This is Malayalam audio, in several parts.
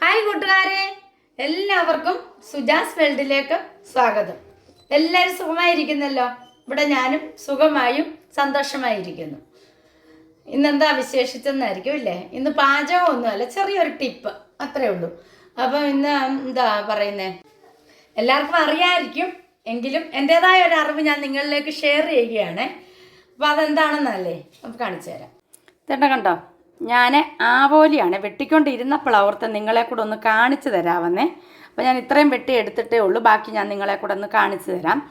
ഹായ് കൂട്ടുകാരെ. എല്ലാവർക്കും സുജാസ് വേൾഡിലേക്ക് സ്വാഗതം. എല്ലാവരും സുഖമായിരിക്കുന്നല്ലോ? ഇവിടെ ഞാനും സുഖമായും സന്തോഷമായിരിക്കുന്നു. ഇന്നെന്താ വിശേഷിച്ചെന്നായിരിക്കും ഇല്ലേ? ഇന്ന് പാചകമൊന്നുമല്ല ചെറിയൊരു ടിപ്പ്. അത്രേ ഉള്ളൂ. അപ്പം ഇന്ന് എന്താ പറയുന്നേ? എല്ലാവർക്കും അറിയാമായിരിക്കും എങ്കിലും എന്റെതായ ഒരു അറിവ് ഞാൻ നിങ്ങളിലേക്ക് ഷെയർ ചെയ്യുകയാണ്. അപ്പോൾ അതെന്താണെന്നല്ലേ? നമുക്ക് കാണിച്ചു തരാം. കണ്ടോ? ഞാൻ ആവോലിയാണ് വെട്ടിക്കൊണ്ടിരുന്നപ്പോൾ ഓർത്ത് നിങ്ങളെ കൂടെ ഒന്ന് കാണിച്ചു തരാമെന്നേ. അപ്പോൾ ഞാൻ ഇത്രയും വെട്ടി എടുത്തിട്ടേ ഉള്ളൂ. ബാക്കി ഞാൻ നിങ്ങളെ കൂടെ ഒന്ന് കാണിച്ചു തരാം.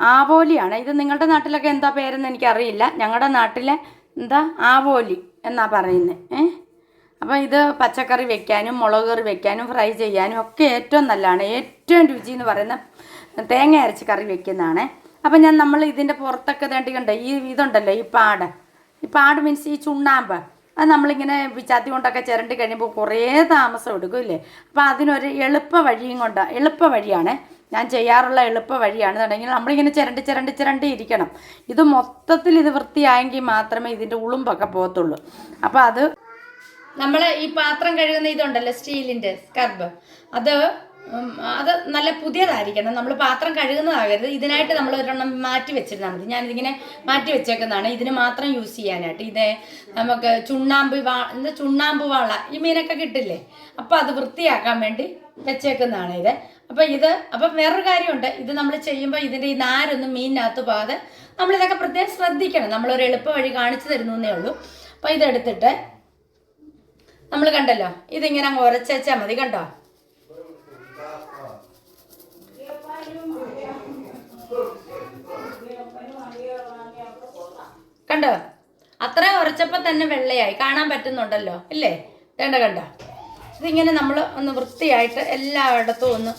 ആവോലിയാണ് ഇത് നിങ്ങളുടെ നാട്ടിലൊക്കെ എന്താ പേരെന്ന് എനിക്കറിയില്ല. ഞങ്ങളുടെ നാട്ടിലെ എന്താ? ആവോലി എന്നാ പറയുന്നത് ഏ? അപ്പോൾ ഇത് പച്ചക്കറി വെക്കാനും മുളക് കറി വെക്കാനും ഫ്രൈ ചെയ്യാനും ഒക്കെ ഏറ്റവും നല്ലതാണ്. ഏറ്റവും രുചി എന്ന് പറയുന്ന തേങ്ങ അരച്ച് കറി വെക്കുന്നതാണ്. അപ്പം ഞാൻ നമ്മൾ ഇതിന്റെ പുറത്തൊക്കെ തേണ്ടി കണ്ടേ? ഈ ഇതുണ്ടല്ലോ ഈ പാട്. ഈ പാട് മീൻസ് ഈ ചുണ്ണാമ്പ്. അത് നമ്മളിങ്ങനെ ചതി കൊണ്ടൊക്കെ ചിരണ്ടി കഴിയുമ്പോൾ കുറേ താമസം എടുക്കും ഇല്ലേ? അപ്പോൾ അതിനൊരു എളുപ്പ വഴിയും കൊണ്ട് എളുപ്പ വഴിയാണ്. ഞാൻ ചെയ്യാറുള്ള എളുപ്പ വഴിയാണെന്നുണ്ടെങ്കിൽ നമ്മളിങ്ങനെ ചിരണ്ടി ചിരണ്ടി ചിരണ്ടി ഇരിക്കണം. ഇത് മൊത്തത്തിൽ ഇത് വൃത്തിയായെങ്കിൽ മാത്രമേ ഇതിന്റെ ഉളുമ്പൊക്കെ പോകത്തുള്ളൂ. അപ്പോൾ അത് നമ്മൾ ഈ പാത്രം കഴുകുന്ന ഇതുണ്ടല്ലോ സ്റ്റീലിന്റെ സ്കർബ് അത് അത് നല്ല പുതിയതായിരിക്കണം. നമ്മൾ പാത്രം കഴുകുന്നതാകരുത്. ഇതിനായിട്ട് നമ്മൾ ഒരെണ്ണം മാറ്റി വെച്ചിരുന്നാൽ മതി. ഞാനിതിങ്ങനെ മാറ്റി വെച്ചേക്കുന്നതാണ്. ഇതിന് മാത്രം യൂസ് ചെയ്യാനായിട്ട്. ഇത് നമുക്ക് ചുണ്ണാമ്പ് വാ എന്താ ചുണ്ണാമ്പ് വാള. ഈ മീനൊക്കെ കിട്ടില്ലേ? അപ്പോൾ അത് വൃത്തിയാക്കാൻ വേണ്ടി വെച്ചേക്കുന്നതാണ് ഇത്. അപ്പോൾ ഇത് അപ്പം വേറൊരു കാര്യമുണ്ട്. ഇത് നമ്മൾ ചെയ്യുമ്പോൾ ഇതിന്റെ ഈ നാരൊന്നും മീനിനകത്ത് പോകാതെ നമ്മളിതൊക്കെ പ്രത്യേകം ശ്രദ്ധിക്കണം. നമ്മളൊരു എളുപ്പ വഴി കാണിച്ചു തരുന്നു എന്നേ ഉള്ളൂ. അപ്പോൾ ഇതെടുത്തിട്ട് നമ്മൾ കണ്ടല്ലോ? ഇതിങ്ങനെ അങ്ങ് ഉരച്ചാൽ മതി. കണ്ടോ? കണ്ടോ? അത്ര ഉരച്ചപ്പോൾ തന്നെ വെള്ളയായി. കാണാൻ പറ്റുന്നുണ്ടല്ലോ? ഇല്ലേ? വേണ്ട കണ്ടോ? ഇതിങ്ങനെ നമ്മൾ ഒന്ന് വൃത്തിയായിട്ട് എല്ലായിടത്തും ഒന്ന്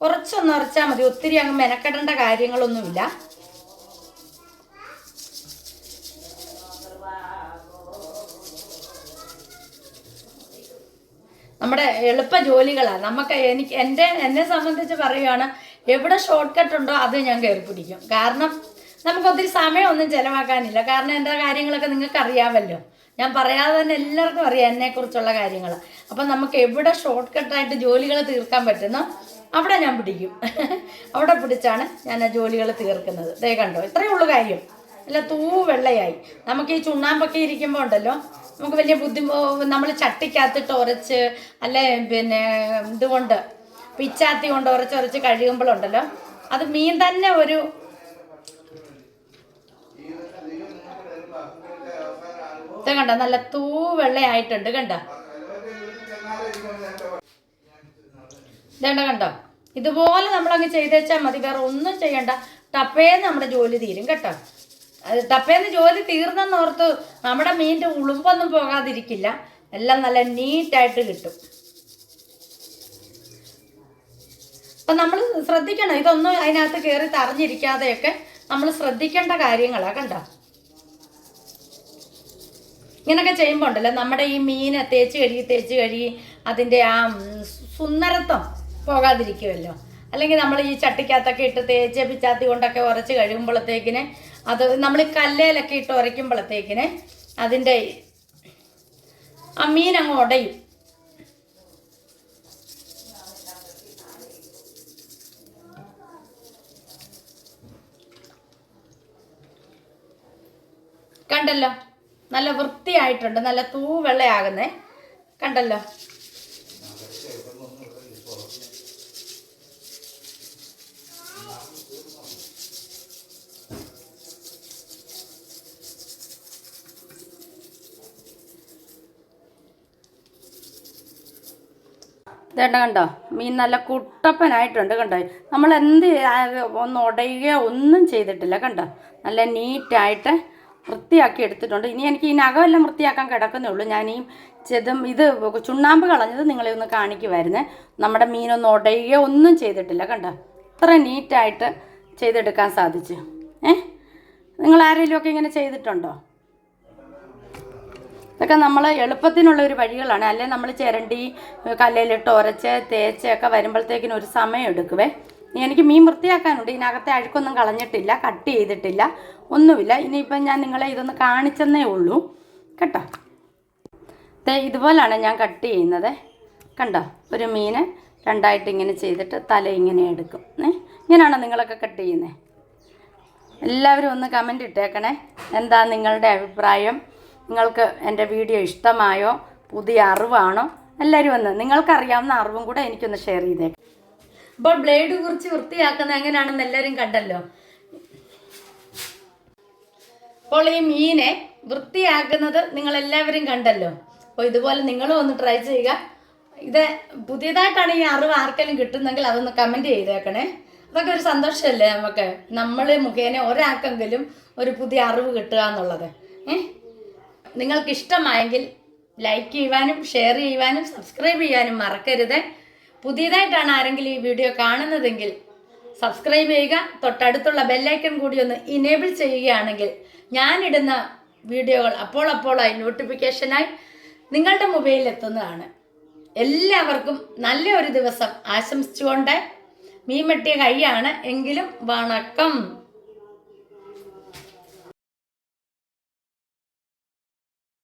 കുറച്ചൊന്ന് ഉറച്ചാൽ മതി. ഒത്തിരി അങ്ങ് മെനക്കെടേണ്ട കാര്യങ്ങളൊന്നുമില്ല. നമ്മുടെ എളുപ്പ ജോലികളാണ് നമുക്ക് എനിക്ക് എന്റെ എന്നെ സംബന്ധിച്ച് പറയുകയാണ് എവിടെ ഷോർട്ട് കട്ട് ഉണ്ടോ അത് ഞാൻ കയറി പിടിക്കും കാരണം നമുക്ക് ഒത്തിരി സമയമൊന്നും ചിലവാക്കാനില്ല. കാരണം എന്റെ കാര്യങ്ങളൊക്കെ നിങ്ങൾക്ക് അറിയാമല്ലോ ഞാൻ പറയാതെ തന്നെ എല്ലാവർക്കും അറിയാം എന്നെക്കുറിച്ചുള്ള കാര്യങ്ങൾ അപ്പം നമുക്ക് എവിടെ ഷോർട്ട് കട്ടായിട്ട് ജോലികൾ തീർക്കാൻ പറ്റുന്നോ അവിടെ ഞാൻ പിടിക്കും. അവിടെ പിടിച്ചാണ് ഞാൻ ആ ജോലികൾ തീർക്കുന്നത്. ദേ കണ്ടോ ഇത്രയേ ഉള്ളൂ കാര്യം. അല്ല തൂ വെള്ളയായി. നമുക്ക് ഈ ചുണ്ണാമ്പൊക്കെ ഇരിക്കുമ്പോൾ ഉണ്ടല്ലോ നമുക്ക് വലിയ ബുദ്ധിമു നമ്മൾ ചട്ടിക്കകത്തിട്ട് ഉരച്ച് അല്ലെ പിന്നെ ഇതുകൊണ്ട് പിച്ചാത്തി കൊണ്ട് ഉരച്ച് ഉരച്ച് കഴിയുമ്പോഴുണ്ടല്ലോ അത് മീൻ തന്നെ ഒരു ഇത് കണ്ട? നല്ല തൂ വെള്ളയായിട്ടുണ്ട് കണ്ട? ഇതേണ്ട കണ്ടോ? ഇതുപോലെ നമ്മൾ നമ്മളങ്ങ് ചെയ്തേച്ചാൽ മതി. വേറെ ഒന്നും ചെയ്യണ്ട. ടപ്പേന്ന് നമ്മുടെ ജോലി തീരും കേട്ടോ? ടപ്പേന്ന് ജോലി തീർന്നെന്ന് ഓർത്ത് നമ്മുടെ മീനിന്റെ ഉളുമ്പൊന്നും പോകാതിരിക്കില്ല. എല്ലാം നല്ല നീറ്റായിട്ട് കിട്ടും. അപ്പം നമ്മൾ ശ്രദ്ധിക്കണം. ഇതൊന്നും അതിനകത്ത് കയറി തറഞ്ഞിരിക്കാതെയൊക്കെ നമ്മൾ ശ്രദ്ധിക്കേണ്ട കാര്യങ്ങളാണ് കണ്ടോ? ഇങ്ങനൊക്കെ ചെയ്യുമ്പോൾ ഉണ്ടല്ലോ നമ്മുടെ ഈ മീൻ തേച്ച് കഴുകി തേച്ച് കഴുകി അതിന്റെ ആ സുന്ദരത്വം പോകാതിരിക്കുമല്ലോ അല്ലെങ്കിൽ നമ്മൾ ഈ ചട്ടിക്കകത്തൊക്കെ ഇട്ട് തേച്ച് പിച്ചാത്തി കൊണ്ടൊക്കെ ഉരച്ച് കഴിയുമ്പോഴത്തേക്കിന് അത് നമ്മൾ കല്ലേലൊക്കെ ഇട്ട് ഉരയ്ക്കുമ്പോഴത്തേക്കിന് അതിന്റെ ആ മീൻ അങ്ങ് ഉടയും. കണ്ടല്ലോ? നല്ല വൃത്തിയായിട്ടുണ്ട് നല്ല തൂവെള്ളയാകുന്നേ. കണ്ടല്ലോ. ഇതേണ്ട കണ്ടോ? മീൻ നല്ല കുട്ടപ്പനായിട്ടുണ്ട് കണ്ടോ? നമ്മൾ എന്ത് ഒന്ന് ഉടയുകയോ ഒന്നും ചെയ്തിട്ടില്ല കണ്ടോ? നല്ല നീറ്റായിട്ട് വൃത്തിയാക്കി എടുത്തിട്ടുണ്ട്. ഇനി എനിക്ക് ഈ നഖമെല്ലാം വൃത്തിയാക്കാൻ കിടക്കുന്നേ ഉള്ളൂ ഞാൻ ഈ ചെതും ഇത് ചുണ്ണാമ്പ് കളഞ്ഞത് നിങ്ങളെ ഒന്ന് കാണിക്കുമായിരുന്നേ നമ്മുടെ മീനൊന്നും ഉടയുകയോ ഒന്നും ചെയ്തിട്ടില്ല കണ്ടോ? അത്ര നീറ്റായിട്ട് ചെയ്തെടുക്കാൻ സാധിച്ചു. ഏ? നിങ്ങൾ ആരെങ്കിലുമൊക്കെ ഇങ്ങനെ ചെയ്തിട്ടുണ്ടോ? ഇതൊക്കെ നമ്മൾ എളുപ്പത്തിനുള്ള ഒരു വഴികളാണ്. അല്ലെ? നമ്മൾ ചിരണ്ടി കല്ലിലിട്ട് ഉരച്ച് തേച്ച് ഒക്കെ ഒരു സമയം എടുക്കുവേ. എനിക്ക് മീൻ വൃത്തിയാക്കാനുണ്ട്. ഇതിനകത്തെ അഴുക്കൊന്നും കളഞ്ഞിട്ടില്ല കട്ട് ചെയ്തിട്ടില്ല ഒന്നുമില്ല. ഇനിയിപ്പം ഞാൻ നിങ്ങളെ ഇതൊന്ന് കാണിച്ചെന്നേ ഉള്ളൂ. കേട്ടോ? ഇതുപോലാണ് ഞാൻ കട്ട് ചെയ്യുന്നത്. കണ്ടോ? ഒരു മീന് രണ്ടായിട്ട് ഇങ്ങനെ ചെയ്തിട്ട് തല ഇങ്ങനെ എടുക്കും. ഏ? ഇങ്ങനെയാണോ നിങ്ങളൊക്കെ കട്ട് ചെയ്യുന്നത് എല്ലാവരും ഒന്ന് കമന്റ് ഇട്ടേക്കണേ. എന്താ നിങ്ങളുടെ അഭിപ്രായം? നിങ്ങൾക്ക് എന്റെ വീഡിയോ ഇഷ്ടമായോ? പുതിയ അറിവാണോ? എല്ലാവരും ഒന്ന് നിങ്ങൾക്കറിയാവുന്ന അറിവും കൂടെ എനിക്കൊന്ന് ഷെയർ ചെയ്തേക്കാം. ഇപ്പോൾ ബ്ലേഡ് കുറിച്ച് വൃത്തിയാക്കുന്നത് എങ്ങനെയാണെന്ന് എല്ലാവരും കണ്ടല്ലോ. അപ്പോൾ ഈ മീനെ വൃത്തിയാക്കുന്നത് നിങ്ങൾ എല്ലാവരും കണ്ടല്ലോ. അപ്പോൾ ഇതുപോലെ നിങ്ങളും ഒന്ന് ട്രൈ ചെയ്യുക. ഇത് പുതിയതായിട്ടാണ് ഈ അറിവ് ആർക്കെങ്കിലും കിട്ടുന്നെങ്കിൽ അതൊന്ന് കമന്റ് ചെയ്തേക്കണേ. അതൊക്കെ ഒരു സന്തോഷമല്ലേ നമുക്ക്? നമ്മൾ മുഖേന ഒരാൾക്കെങ്കിലും ഒരു പുതിയ അറിവ് കിട്ടുക എന്നുള്ളത്. നിങ്ങൾക്ക് ഇഷ്ടമായെങ്കിൽ ലൈക്ക് ചെയ്യുവാനും ഷെയർ ചെയ്യുവാനും സബ്സ്ക്രൈബ് ചെയ്യാനും മറക്കരുത്. പുതിയതായിട്ടാണ് ആരെങ്കിലും ഈ വീഡിയോ കാണുന്നതെങ്കിൽ സബ്സ്ക്രൈബ് ചെയ്യുക തൊട്ടടുത്തുള്ള ബെല്ലൈക്കൺ കൂടി ഒന്ന് ഇനേബിൾ ചെയ്യുകയാണെങ്കിൽ ഞാനിടുന്ന വീഡിയോകൾ അപ്പോൾ അപ്പോളായി നോട്ടിഫിക്കേഷനായി നിങ്ങളുടെ മൊബൈലിൽ എത്തുന്നതാണ്. എല്ലാവർക്കും നല്ല ഒരു ദിവസം ആശംസിച്ചുകൊണ്ട് മീൻ വെട്ടിയ കൈയാണ്. എങ്കിലും വണക്കം.